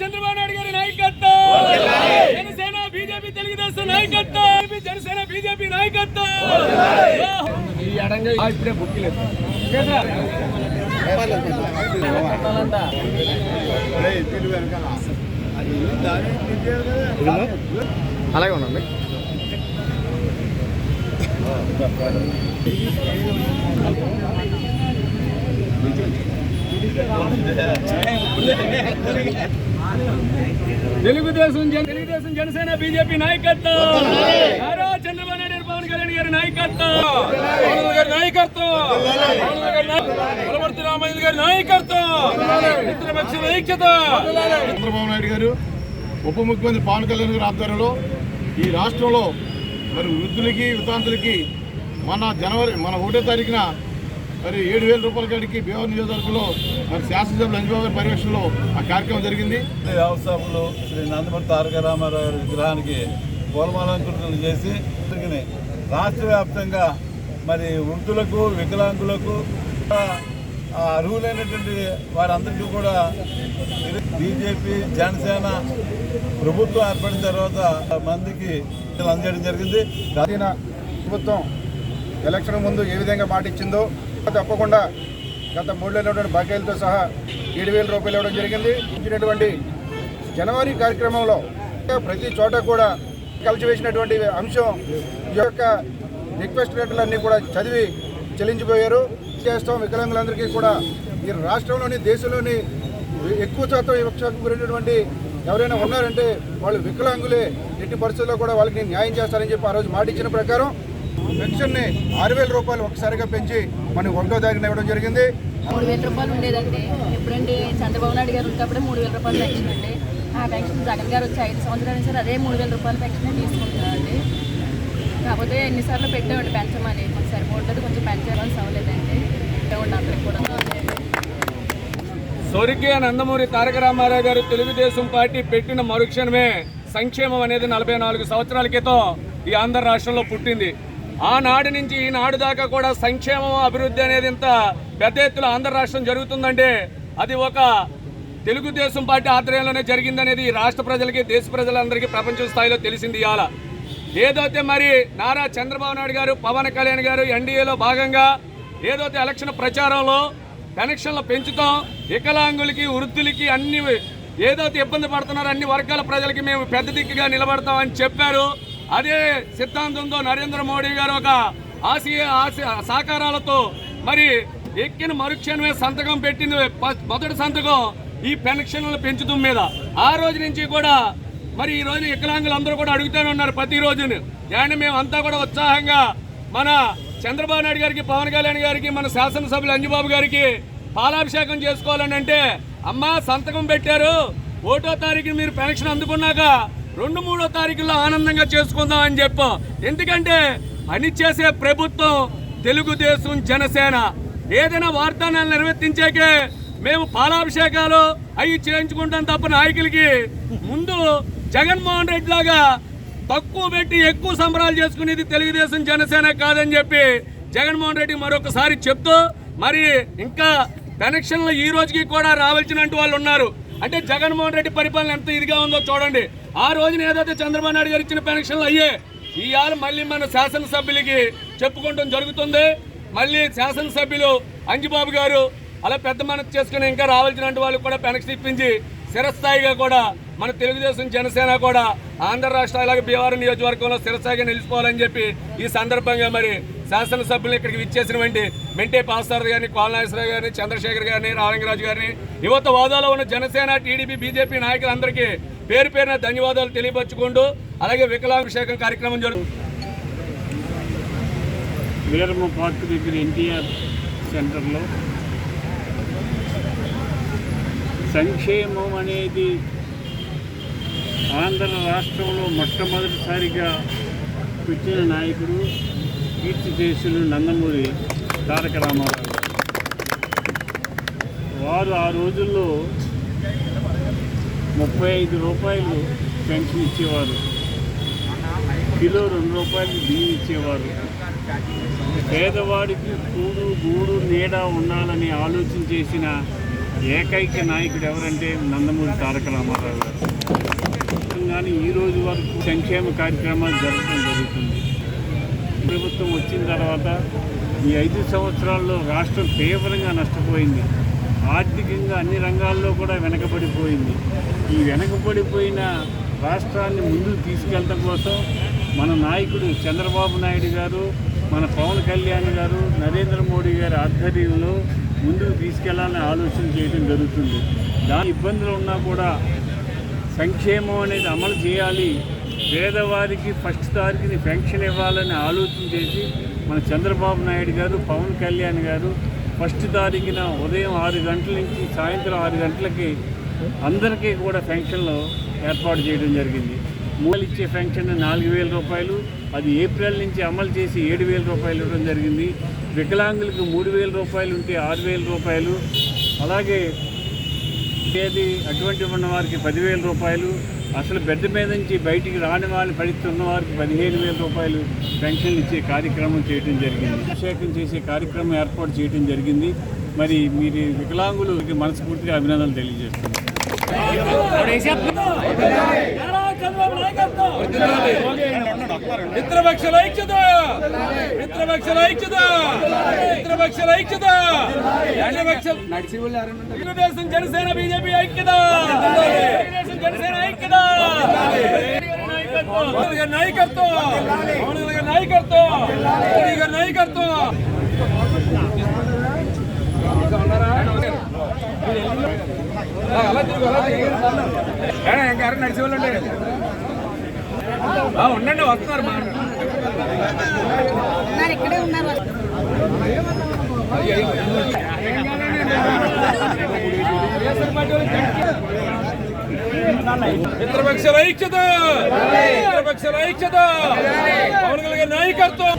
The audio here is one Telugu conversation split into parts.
చంద్రబాబు నాయుడు గారి నాయకత్వం జనసేన బీజేపీ తెలుగుదేశం నాయకత్వం. జనసేన బీజేపీ నాయకత్వం ఇప్పుడే బుక్ లేదు అలాగే ఉండండి. తెలుగుదేశం జన తెలుగుదేశం జనసేన బీజేపీ నాయకత్వం. చంద్రబాబు నాయుడు పవన్ కళ్యాణ్ గారి నాయకత్వం పవన్ గారి నాయకత్వం పవన్ గారి నాయ- పులవర్తి రామయ్య గారి నాయకత్వం. మిత్రపక్ష ఐక్యత. చంద్రబాబు నాయుడు గారు ఉప ముఖ్యమంత్రి పవన్ కళ్యాణ్ గారి ఆధ్వర్యంలో ఈ రాష్ట్రంలో మరి వృద్ధులకి వితాంతులకి మన జనవరి మన ఒకటో తారీఖున మరి ఏడు వేల రూపాయల కాడికి భీమవరం నియోజకవర్గంలో మరి శాసనసభ్యులు అంజబాబు గారి పర్యవేక్షణలో ఆ కార్యక్రమం జరిగింది. వ్యవస్థాపకులు శ్రీ నందమూరి తారక రామారావు గారి విగ్రహానికి పూలమాలంకృతులు చేసి రాష్ట్ర వ్యాప్తంగా మరి వృద్ధులకు వికలాంగులకు ఆ అర్హులైనటువంటి వారందరికీ కూడా బీజేపీ జనసేన ప్రభుత్వం ఏర్పడిన తర్వాత మందికి అందజేయడం జరిగింది. ప్రాచీన ప్రభుత్వం ఎలక్షన్ ముందు ఏ విధంగా మాట ఇచ్చిందో తప్పకుండా గత మూడేళ్ళటువంటి బకాయిలతో సహా ఏడు వేల రూపాయలు ఇవ్వడం జరిగింది. ఇచ్చినటువంటి జనవరి కార్యక్రమంలో ప్రతి చోట కూడా కలిసివేసినటువంటి అంశం ఈ యొక్క రిక్వెస్ట్ లెటర్లన్నీ కూడా చదివి చెల్లించిపోయారు. చేస్తాం వికలాంగులందరికీ కూడా ఈ రాష్ట్రంలోని దేశంలోని ఎక్కువ శాతం వివక్షకు గురైనటువంటి ఎవరైనా ఉన్నారంటే వాళ్ళు వికలాంగులే. ఎట్టి పరిస్థితుల్లో కూడా వాళ్ళకి నేను న్యాయం చేస్తానని చెప్పి ఆ రోజు మాట ఇచ్చిన ప్రకారం పెన్షన్ని ఆరు వేల రూపాయలు ఒకసారిగా పెంచి మన ఒకటో తారీఖున ఇవ్వడం జరిగింది. మూడు వేల రూపాయలు ఉండేదండి. ఎప్పుడండి చంద్రబాబు నాయుడు గారు ఉన్నప్పుడే మూడు వేల రూపాయలు పెన్షన్ అండి. ఆ పెన్షన్ జగన్ గారు వచ్చి ఐదు సంవత్సరాలు సరే అదే మూడు వేల రూపాయలు పెన్షన్ తీసుకుంటున్నారండి. కాకపోతే ఎన్నిసార్లు పెట్టామండి పెంచమని. కొంచెం సరిపోతుంది కొంచెం పెంచాలని సవలేదండి పెట్టామండి అందరికి కూడా స్వర్గీయ నందమూరి తారక రామారావు గారు తెలుగుదేశం పార్టీ పెట్టిన మరుక్షణమే సంక్షేమం అనేది నలభై నాలుగు సంవత్సరాల క్రితం ఈ ఆంధ్ర రాష్ట్రంలో పుట్టింది. ఆనాడు నుంచి ఈనాడు దాకా కూడా సంక్షేమం అభివృద్ధి అనేది ఇంత పెద్ద ఎత్తున ఆంధ్ర రాష్ట్రం జరుగుతుందంటే అది ఒక తెలుగుదేశం పార్టీ ఆధ్వర్యంలోనే జరిగిందనేది ఈ రాష్ట్ర ప్రజలకి దేశ ప్రజలందరికీ ప్రపంచ స్థాయిలో తెలిసింది ఇవాళ. ఏదైతే మరి నారా చంద్రబాబు నాయుడు గారు పవన్ కళ్యాణ్ గారు ఎన్డీఏలో భాగంగా ఏదైతే ఎలక్షన్ ప్రచారంలో కనెక్షన్లు పెంచుతాం వికలాంగులకి వృద్ధులకి అన్ని ఏదైతే ఇబ్బంది పడుతున్నారో అన్ని వర్గాల ప్రజలకి మేము పెద్ద దిక్కుగా నిలబడతామని చెప్పారు. అదే సిద్ధాంతంతో నరేంద్ర మోడీ గారు ఒక ఆశయ ఆశ మరి ఎక్కిన మరుక్షణమే సంతకం పెట్టింది. మొదటి సంతకం ఈ పెన్షన్లు పెంచుతూ మీద. ఆ రోజు నుంచి కూడా మరి ఈ రోజు వికలాంగులు అందరూ కూడా అడుగుతూనే ఉన్నారు ప్రతిరోజును కానీ మేము అంతా కూడా ఉత్సాహంగా మన చంద్రబాబు నాయుడు గారికి పవన్ కళ్యాణ్ గారికి మన శాసనసభ్యులు అంజుబాబు గారికి పాలాభిషేకం చేసుకోవాలని అంటే అమ్మ సంతకం పెట్టారు. ఒకటో తారీఖున మీరు పెన్షన్ అందుకున్నాక రెండు మూడో తారీఖుల్లో ఆనందంగా చేసుకుందాం అని చెప్పాం. ఎందుకంటే పని చేసే ప్రభుత్వం తెలుగుదేశం జనసేన. ఏదైనా వాగ్దానాలు నిర్వర్తించాకే మేము పాలాభిషేకాలు అవి చేయించుకుంటాం తప్ప నాయకులకి ముందు జగన్మోహన్ రెడ్డి లాగా తక్కువ పెట్టి ఎక్కువ సంబరాలు చేసుకునేది తెలుగుదేశం జనసేన కాదని చెప్పి జగన్మోహన్ రెడ్డి మరొకసారి చెప్తూ మరి ఇంకా కనెక్షన్లు ఈ రోజుకి కూడా రావాల్సినట్టు వాళ్ళు ఉన్నారు. అంటే జగన్మోహన్ రెడ్డి పరిపాలన ఎంత ఇదిగా ఉందో చూడండి. ఆ రోజున ఏదైతే చంద్రబాబు నాయుడు గారు ఇచ్చిన పెన్షన్లు అయ్యే ఇవాళ మళ్ళీ మన శాసనసభ్యులకి చెప్పుకోవడం జరుగుతుంది. మళ్ళీ శాసనసభ్యులు అంజిబాబు గారు అలా పెద్ద మనసు చేసుకుని ఇంకా రావాల్సిన వాళ్ళు కూడా పెనక్షన్ ఇప్పించి స్థిరస్థాయిగా కూడా మన తెలుగుదేశం జనసేన కూడా ఆంధ్ర రాష్ట్ర అలాగే భీమవరం నియోజకవర్గంలో స్థిరస్థాయిగా నిలిచిపోవాలని చెప్పి ఈ సందర్భంగా మరి శాసనసభ్యులు ఇక్కడికి విచ్చేసినటువంటి మెంటే పాస్టర్ గారిని కోలనాగేశ్వరరావు గారిని చంద్రశేఖర్ గారిని రామలింగరాజు గారిని యువత హోదాలో ఉన్న జనసేన టీడీపీ బీజేపీ నాయకులందరికీ పేరు పేరున ధన్యవాదాలు తెలియపరుచుకుంటూ అలాగే వికలాభిషేకం కార్యక్రమం జరుగుతుంది వీరమ్మ పార్క్ దగ్గర ఎన్టీఆర్ సెంటర్లో సంక్షేమం అనేది ఆంధ్ర రాష్ట్రంలో మొట్టమొదటిసారిగా పెట్టిన నాయకుడు కీర్తిశేషులు నందమూరి తారక రామారావు వారు ఆ రోజుల్లో ముప్పై ఐదు రూపాయలు పెన్షన్ ఇచ్చేవారు. కిలో రెండు రూపాయలు బియ్యం ఇచ్చేవారు. పేదవాడికి కూడు గూడు నీడ ఉండాలని ఆలోచన చేసిన ఏకైక నాయకుడు ఎవరంటే నందమూరి తారక రామారావు గారు. కానీ ఈ రోజు వరకు సంక్షేమ కార్యక్రమాలు జరగడం జరుగుతుంది. ప్రభుత్వం వచ్చిన తర్వాత ఈ ఐదు సంవత్సరాల్లో రాష్ట్రం తీవ్రంగా నష్టపోయింది. ఆర్థికంగా అన్ని రంగాల్లో కూడా వెనకబడిపోయింది. ఈ వెనకబడిపోయిన రాష్ట్రాన్ని ముందుకు తీసుకెళ్ళడం కోసం మన నాయకుడు చంద్రబాబు నాయుడు గారు మన పవన్ కళ్యాణ్ గారు నరేంద్ర మోడీ గారి ఆధ్వర్యంలో ముందుకు తీసుకెళ్ళాలని ఆలోచన చేయడం జరుగుతుంది. దాని ఇబ్బందులు ఉన్నా కూడా సంక్షేమం అనేది అమలు చేయాలి. పేదవారికి ఫస్ట్ తారీఖుని పెన్షన్ ఇవ్వాలని ఆలోచన చేసి మన చంద్రబాబు నాయుడు గారు పవన్ కళ్యాణ్ గారు ఫస్ట్ తారీఖున ఉదయం ఆరు గంటల నుంచి సాయంత్రం ఆరు గంటలకి అందరికీ కూడా పెన్షన్లు ఏర్పాటు చేయడం జరిగింది. మూలు ఇచ్చే పెన్షన్ నాలుగు వేల రూపాయలు అది ఏప్రిల్ నుంచి అమలు చేసి ఏడు వేల రూపాయలు ఇవ్వడం జరిగింది. వికలాంగులకు మూడు వేల రూపాయలు ఉంటే ఆరు వేల రూపాయలు అలాగే ఏది అటువంటి ఉన్న వారికి పదివేల రూపాయలు అసలు బెడ్ మీద నుంచి బయటికి రాని వాళ్ళని పరిస్థితి ఉన్న వారికి పదిహేను వేల రూపాయలు పెన్షన్లు ఇచ్చే కార్యక్రమం చేయడం జరిగింది అభిషేకం చేసే కార్యక్రమం ఏర్పాటు చేయడం జరిగింది మరి మీరు వికలాంగులకి మనస్ఫూర్తిగా అభినందనలు తెలియజేస్తున్నాను మిత్రపక్షల ఐక్యత! మిత్రపక్షల ఐక్యత! మిత్రపక్షల ఐక్యత! తెలుగుదేశం జనసేన బీజేపీ ఐక్యత! జనసేన ఐక్యత! నాయకత్వం! నాయకత్వం! నాయకత్వం! అలా తిరుగు అలా తిరుగు. నడిచి వాళ్ళు ఉండండి వస్తున్నారు ఇక్కడే ఉన్నారు. మిత్రపక్షల ఐక్యత! మిత్రపక్షల ఐక్యత! పవన్ కళ్యాణ్ నాయకత్వం!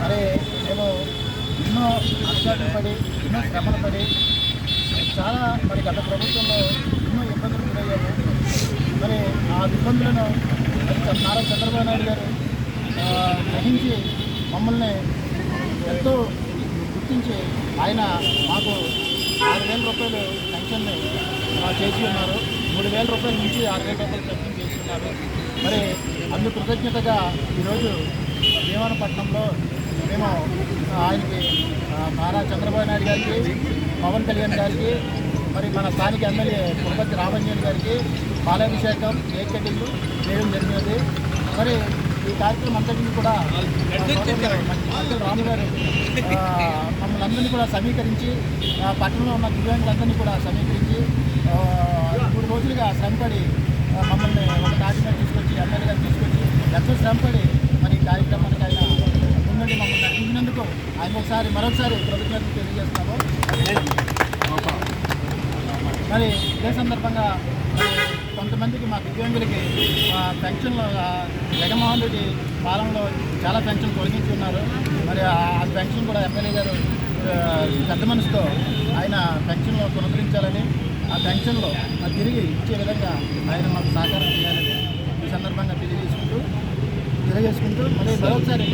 మరి మేము ఎన్నో కష్టాలు పడి ఎన్నో శ్రమలు పడి చాలా మరి గత ప్రభుత్వంలో ఎన్నో ఇబ్బందులు గురయ్యాము మరి ఆ ఇబ్బందులను నారా చంద్రబాబు నాయుడు గారు గ్రహించి మమ్మల్ని ఎంతో గుర్తించి ఆయన మాకు ఆరు వేల రూపాయలు పెన్షన్ని చేసి ఉన్నారు మూడు వేల రూపాయల నుంచి ఆరు వేల రూపాయలు పెన్షన్ చేసి ఉన్నారు మరి అందు కృతజ్ఞతగా ఈరోజు భీమానపట్నంలో మేము ఆయనకి నారా చంద్రబాబు నాయుడు గారికి పవన్ కళ్యాణ్ గారికి మరి మన స్థానిక ఎమ్మెల్యే పురపతి రామంజన్ గారికి పాలాభిషేకం కేక్ కటింగ్ చేయడం జరిగినది. మరి ఈ కార్యక్రమం అంతటిని కూడా రాము గారు మమ్మల్ని అందరినీ కూడా సమీకరించి పట్టణంలో ఉన్న దివ్యాంగులందరినీ కూడా సమీకరించి మూడు రోజులుగా శ్రమపడి మమ్మల్ని ఒక తాటి మీద తీసుకొచ్చి ఎమ్మెల్యే గారు తీసుకొచ్చి ఎంతో శ్రమపడి మరి కార్యక్రమానికి ఆయన ముందుండి మమ్మల్ని నడిపించినందుకు ఆయన ఒకసారి మరొకసారి ప్రభుత్వానికి తెలియజేస్తున్నాము. మరి ఇదే సందర్భంగా కొంతమందికి మా దివ్యాంగులకి మా పెన్షన్లు జగన్మోహన్ రెడ్డి పాలనలో చాలా పెన్షన్ తొలగించి ఉన్నారు మరి ఆ పెన్షన్ కూడా ఎమ్మెల్యే గారు పెద్ద మనసుతో ఆయన పెన్షన్లో పునరుద్ధరించాలని ఆ పెన్షన్లో తిరిగి ఇచ్చే విధంగా ఆయన మాకు సహకారం చేయాలని ఈ సందర్భంగా తెలియజేసుకుంటూ తెలియజేసుకుంటూ మళ్ళీ మరొకసారి